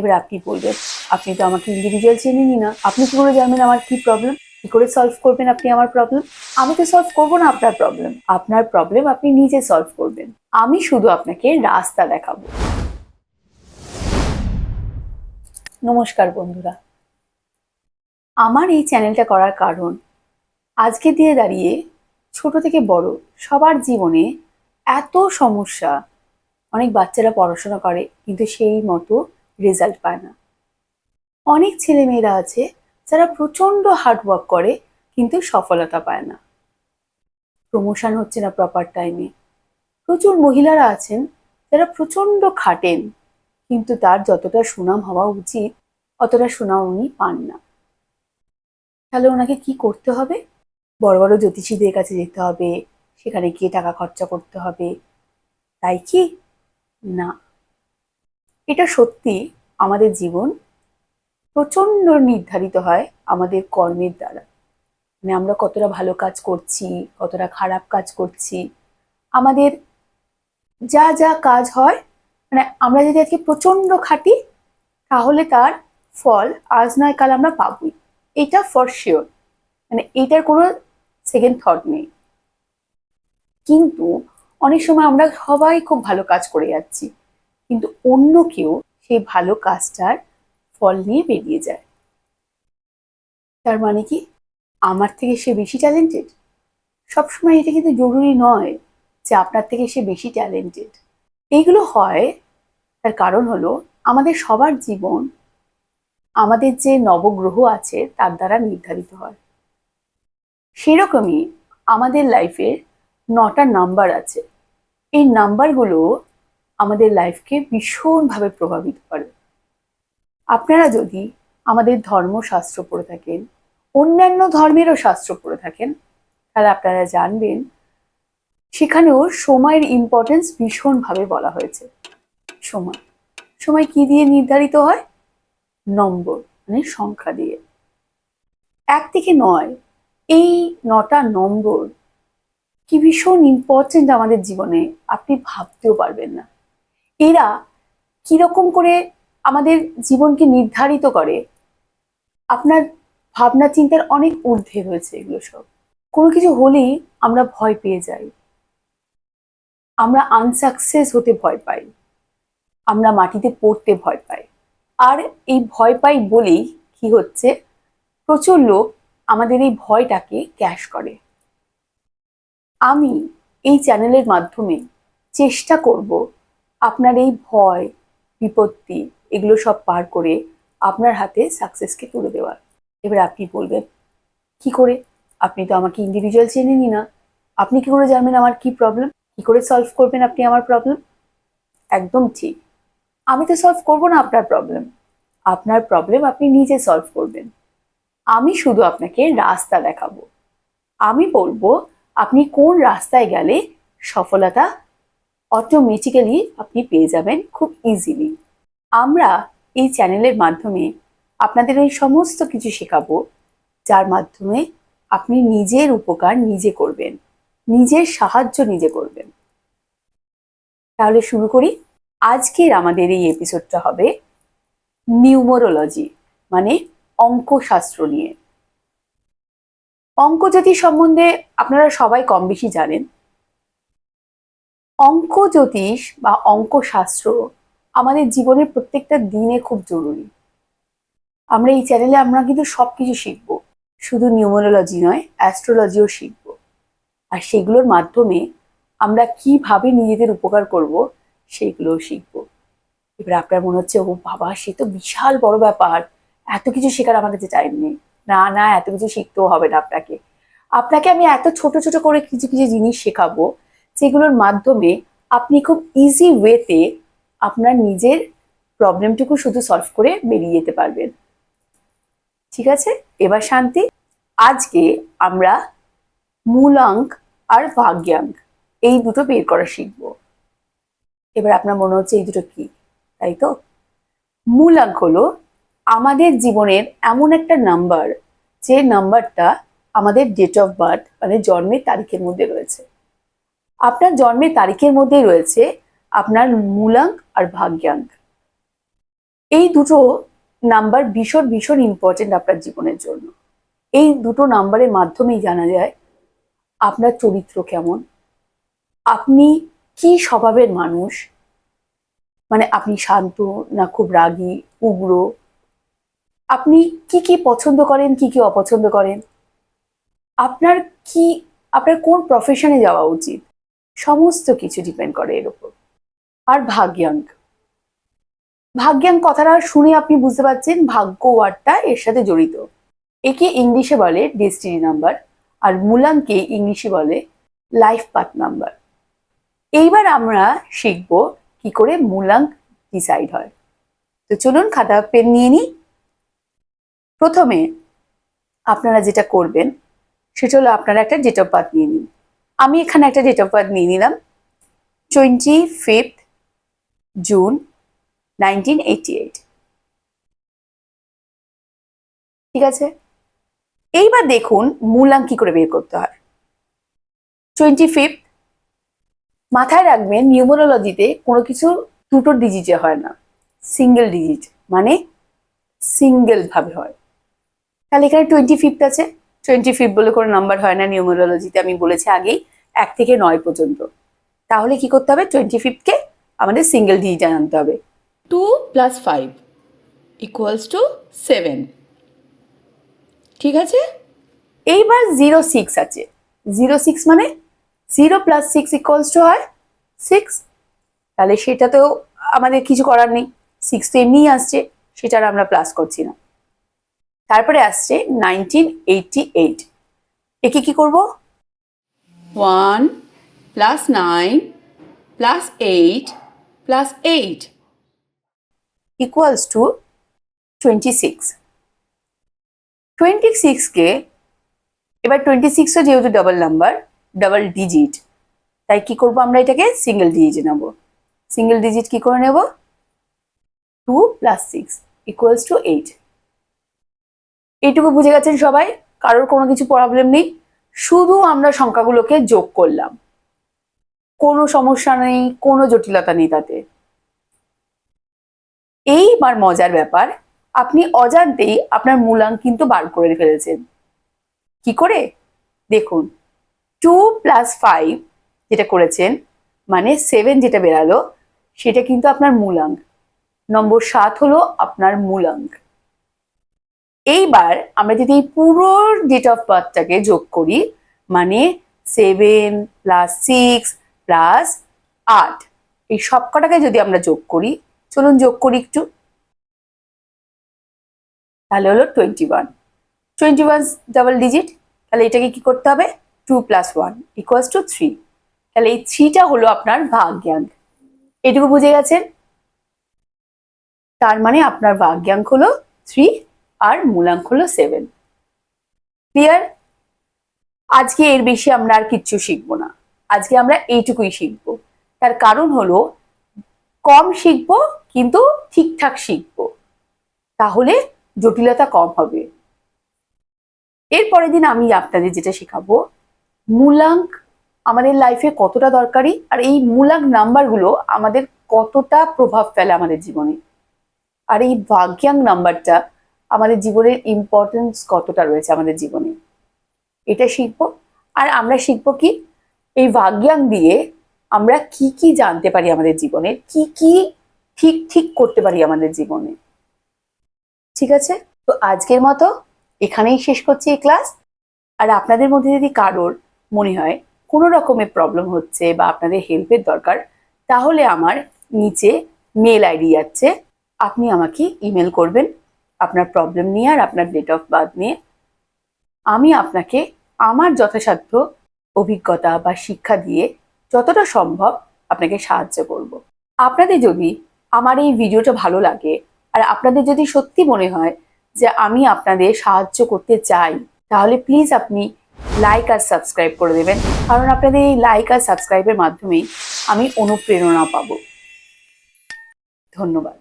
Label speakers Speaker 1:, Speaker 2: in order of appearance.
Speaker 1: এবার আপনি বলবেন আপনি তো আমাকে ইন্ডিভিজুয়াল চেনেনই না। আপনি কি করে জানবেন আমার কি প্রবলেম কি করে সলভ করবেন আপনি আমার প্রবলেম আমি তো সলভ করব না আপনার প্রবলেম আপনার প্রবলেম আপনি নিজে সলভ করবেন। আমি শুধু আপনাকে রাস্তা দেখাবো। নমস্কার বন্ধুরা। আমার এই চ্যানেলটা করার কারণ, আজকে দিয়ে দাঁড়িয়ে ছোট থেকে বড় সবার জীবনে এত সমস্যা। অনেক বাচ্চারা পড়াশোনা করে, কিন্তু সেই মতো রেজাল্ট পায় না। অনেক ছেলেমেয়েরা আছে যারা প্রচণ্ড হার্ডওয়ার্ক করে কিন্তু সফলতা পায় না। প্রমোশন হচ্ছে না প্রপার টাইমে প্রচুর মহিলারা আছেন যারা প্রচণ্ড খাটেন কিন্তু তার যতটা সুনাম হওয়া উচিত অতটা সুনাম উনি পান না। তাহলে ওনাকে কি করতে হবে? বড় বড় জ্যোতিষীদের কাছে যেতে হবে, সেখানে গিয়ে টাকা খরচা করতে হবে। তাই কি? না। এটা সত্যি আমাদের জীবন প্রচণ্ড নির্ধারিত হয় আমাদের কর্মের দ্বারা। মানে আমরা কতটা ভালো কাজ করছি, কতটা খারাপ কাজ করছি। আমাদের যা যা কাজ হয় মানে আমরা যদি আজকে প্রচণ্ড খাটি, তাহলে তার ফল আজ নয়, কাল আমরা পাবই। এটা ফর শিওর মানে এটার কোনো সেকেন্ড থট নেই। কিন্তু অনেক সময় আমরা সবাই খুব ভালো কাজ করে যাচ্ছি। কিন্তু অন্য কেউ সেই ভালো কাজটার ফল নিয়ে বেরিয়ে যায়। তার মানে কি আমার থেকে সে বেশি ট্যালেন্টেড সবসময় এটা কিন্তু জরুরি নয় যে আপনার থেকে সে বেশি ট্যালেন্টেড এইগুলো হয়, তার কারণ হলো আমাদের সবার জীবন, আমাদের যে নবগ্রহ আছে তার দ্বারা নির্ধারিত হয়। সেরকমই আমাদের লাইফের নটা নাম্বার আছে। এই নাম্বারগুলো আমাদের লাইফকে ভীষণভাবে প্রভাবিত করে। আপনারা যদি আমাদের ধর্মশাস্ত্র পড়ে থাকেন, অন্যান্য ধর্মেরও শাস্ত্র পড়ে থাকেন, তাহলে আপনারা জানবেন সেখানেও সময়ের ইম্পর্টেন্স ভীষণভাবে বলা হয়েছে। সময়। সময় কি দিয়ে নির্ধারিত হয়? নম্বর মানে সংখ্যা দিয়ে। এক থেকে নয়, এই নটা নম্বর কি ভীষণ ইম্পর্টেন্ট আমাদের জীবনে, আপনি ভাবতেও পারবেন না। এরা কীরকম করে আমাদের জীবনকে নির্ধারিত করে? আপনার ভাবনা চিন্তার অনেক ঊর্ধ্বে রয়েছে এগুলো সব। কোনো কিছু হলেই আমরা ভয় পেয়ে যাই। আমরা আনসাকসেস হতে ভয় পাই। আমরা মাটিতে পড়তে ভয় পাই। আর এই ভয় পাই বলেই কি হচ্ছে? প্রচুর লোক আমাদের এই ভয়টাকে ক্যাশ করে। আমি এই চ্যানেলের মাধ্যমে চেষ্টা করব আপনার এই ভয়, বিপত্তি, এগুলো সব পার করে আপনার হাতে সাকসেসকে তুলে দেওয়ার। এবার আপনি বলবেন, কি করে? আপনি তো আমাকে ইন্ডিভিজুয়াল চেনেনই না। আপনি কি করে জানবেন আমার কি প্রবলেম কি করে সলভ করবেন আপনি আমার প্রবলেম একদম ঠিক। আমি তো সলভ করব না আপনার প্রবলেম আপনার প্রবলেম আপনি নিজে সলভ করবেন। আমি শুধু আপনাকে রাস্তা দেখাবো। আমি বলব, আপনি কোন রাস্তায় গেলে সফলতা অটোমেটিক্যালি আপনি পেয়ে যাবেন খুব ইজিলি আমরা এই চ্যানেলের মাধ্যমে আপনাদের এই সমস্ত কিছু শেখাবো, যার মাধ্যমে আপনি নিজের উপকার নিজে করবেন, নিজের সাহায্য নিজে করবেন। তাহলে শুরু করি। আজকের আমাদের এই এপিসোডটা হবে নিউমোরোলজি মানে অঙ্কশাস্ত্র নিয়ে। অঙ্কজ্যোতিষ সম্বন্ধে আপনারা সবাই কম বেশি জানেন অঙ্ক জ্যোতিষ বা অঙ্কশাস্ত্র আমাদের জীবনের প্রত্যেকটা দিনে খুব জরুরি। আমরা এই চ্যানেলে আমরা কিন্তু সব কিছু শিখব। শুধু নিউমোরোলজি নয় অ্যাস্ট্রোলজিও শিখব। আর সেগুলোর মাধ্যমে আমরা কীভাবে নিজেদের উপকার করব সেগুলোও শিখব। এবার আপনার মনে হচ্ছে, ও বাবা, সে তো বিশাল বড় ব্যাপার। এত কিছু শেখার আমার কাছে টাইম নেই। না না, এত কিছু শিখতেও হবে না আপনাকে। আপনাকে আমি এত ছোট ছোট করে কিছু কিছু জিনিস শেখাবো যেগুলোর মাধ্যমে আপনি খুব ইজি ওয়েতে আপনার নিজের প্রবলেমটুকু শুধু সলভ করে বেরিয়ে যেতে পারবেন। ঠিক আছে? এবার শান্তি। আজকে আমরা মূলাঙ্ক আর ভাগ্যাঙ্ক এই দুটো বের করা শিখব। এবার আপনার মনে হচ্ছে এই দুটো কি, তাই তো? মূলাঙ্ক হলো আমাদের জীবনের এমন একটা নাম্বার যে নাম্বারটা আমাদের ডেট অফ বার্থ মানে জন্মের তারিখের মধ্যে রয়েছে। আপনার জন্মের তারিখের মধ্যেই রয়েছে আপনার মূলাঙ্ক আর ভাগ্যাঙ্ক। এই দুটো নাম্বার ভীষণ ভীষণ ইম্পর্টেন্ট আপনার জীবনের জন্য। এই দুটো নাম্বারের মাধ্যমেই জানা যায় আপনার চরিত্র কেমন, আপনি কি স্বভাবের মানুষ মানে আপনি শান্ত না খুব রাগী, উগ্র, আপনি কি কি পছন্দ করেন, কি কি অপছন্দ করেন, আপনার কি, আপনার কোন প্রফেশনে যাওয়া উচিত সমস্ত কিছু ডিপেন্ড করে এর উপর। আর ভাগ্যাঙ্ক। ভাগ্যাঙ্ক কথাটা শুনে আপনি বুঝতে পারছেন ভাগ্য ওয়ার্ডটা এর সাথে জড়িত। একে ইংলিশে বলে ডেস্টিনি নাম্বার আর মূলাঙ্কে ইংলিশে বলে লাইফ পাথ নাম্বার এইবার আমরা শিখব কি করে মূলাঙ্ক ডিসাইড হয়। তো চলুন খাতা পেন নিয়ে নিই। প্রথমে আপনারা যেটা করবেন, সেটা হলো আপনারা একটা ডেট অফ বার্থ নিয়ে নিন। আমি এখানে একটা ডেট অফ বার্থ নিয়ে নিলাম twenty fifth June nineteen eighty ঠিক আছে? এইবার দেখুন মূলাঙ্ক কি করে বের করতে হয়। টোয়েন্টি ফিফথ মাথায় রাখবেন নিউমোরোলজিতে কোনো কিছু দুটো ডিজিটে হয় না। সিঙ্গেল ডিজিট মানে সিঙ্গেল ভাবে হয়। তাহলে এখানে টোয়েন্টি ফিফথ আছে। টোয়েন্টি ফিফথ বলে কোনো নাম্বার হয় না নিউমোরোলজিতে, আমি বলেছি আগেই। এক থেকে নয় পর্যন্ত। তাহলে কি করতে হবে? টোয়েন্টি ফিফথকে আমাদের সিঙ্গেল ডিজিটে আনতে হবে।
Speaker 2: 2 plus 5 equals to 7 ঠিক আছে?
Speaker 1: এইবার জিরো সিক্স আছে। জিরো সিক্স মানে zero plus six equals to হয় সিক্স তাহলে সেটা তো আমাদের কিছু করার নেই। সিক্স তো এমনিই আসছে সেটা আর আমরা প্লাস করছি না। তারপরে আসছে নাইনটিন এইটটি এইট একে কি করব?
Speaker 2: 1 plus 9 plus 8 plus 8
Speaker 1: equals to twenty six twenty সিক্সকে এবার টোয়েন্টি সিক্সও যেহেতু ডাবল নাম্বার ডাবল ডিজিট তাই কি করব আমরা এটাকে? সিঙ্গেল ডিজিটে নেব। সিঙ্গেল ডিজিট কি করে নেব? Two plus six equals to eight এইটুকু বুঝে গেছেন সবাই? কারোর কোনো কিছু প্রবলেম নেই? শুধু আমরা সংখ্যাগুলোকে যোগ করলাম। কোনো সমস্যা নেই, কোনো জটিলতা নেই তাতে। এইবার মজার ব্যাপার, আপনি অজান্তেই আপনার মূলাঙ্ক কিন্তু বার করে ফেলেছেন। কি করে? দেখুন টু প্লাস ফাইভ যেটা করেছেন মানে সেভেন যেটা বেরালো, সেটা কিন্তু আপনার মূলাঙ্ক। নম্বর সাত হলো আপনার মূলাঙ্ক। এইবার আমরা যদি পুরো ডেট অফ বার্থটাকে যোগ করি মানে সেভেন প্লাস সিক্স প্লাস আট, এই সবকটাকে যদি আমরা যোগ করি, চলুন যোগ করি একটু। তাহলে হলো twenty one twenty one double digit তাহলে এটাকে কি করতে হবে? Two plus one equals to three তাহলে এই থ্রিটা হলো আপনার ভাগ্যাঙ্ক। এটুকু বুঝে গেছেন? তার মানে আপনার ভাগ্যাঙ্ক হলো থ্রি আর মূলাঙ্ক হলো সেভেন ক্লিয়ার আজকে এর বেশি আমরা আর কিচ্ছু শিখব না। আজকে আমরা এইটুকুই শিখব। তার কারণ হলো, কম শিখব কিন্তু ঠিকঠাক শিখব। তাহলে জটিলতা কম হবে। এর পরের দিন আমি আপনাদের যেটা শেখাবো, মূলাঙ্ক আমাদের লাইফে কতটা দরকারি আর এই মূলাঙ্ক নাম্বারগুলো আমাদের কতটা প্রভাব ফেলে আমাদের জীবনে। আর এই ভাগ্যাঙ্ক নাম্বারটা আমাদের জীবনের ইম্পর্টেন্স কতটা রয়েছে আমাদের জীবনে? এটা শিখব। আর আমরা শিখব কি? এই ভাগ্যাং দিয়ে আমরা কি কি জানতে পারি আমাদের জীবনে? কি কি ঠিক ঠিক করতে পারি আমাদের জীবনে? ঠিক আছে? তো আজকের মতো এখানেই শেষ করছি এই ক্লাস। আর আপনাদের মধ্যে যদি কারোর মনে হয় কোনো রকমের প্রবলেম হচ্ছে বা আপনাদের হেল্পের দরকার, তাহলে আমার নিচে মেল আইডি যাচ্ছে আপনি আমাকে ইমেল করবেন। আপনার প্রবলেম নিয়ে আর আপনার ডেট অফ বার্থ নিয়ে। আমি আপনাকে আমার যথাসাধ্য অভিজ্ঞতা বা শিক্ষা দিয়ে যতটা সম্ভব আপনাকে সাহায্য করব। আপনাদের যদি আমার এই ভিডিওটা ভালো লাগে আর আপনাদের যদি সত্যি মনে হয় যে আমি আপনাদের সাহায্য করতে চাই, তাহলে প্লিজ আপনি লাইক আর সাবস্ক্রাইব করে দেবেন। কারণ আপনাদের এই লাইক আর সাবস্ক্রাইবের মাধ্যমেই আমি অনুপ্রেরণা পাবো। ধন্যবাদ।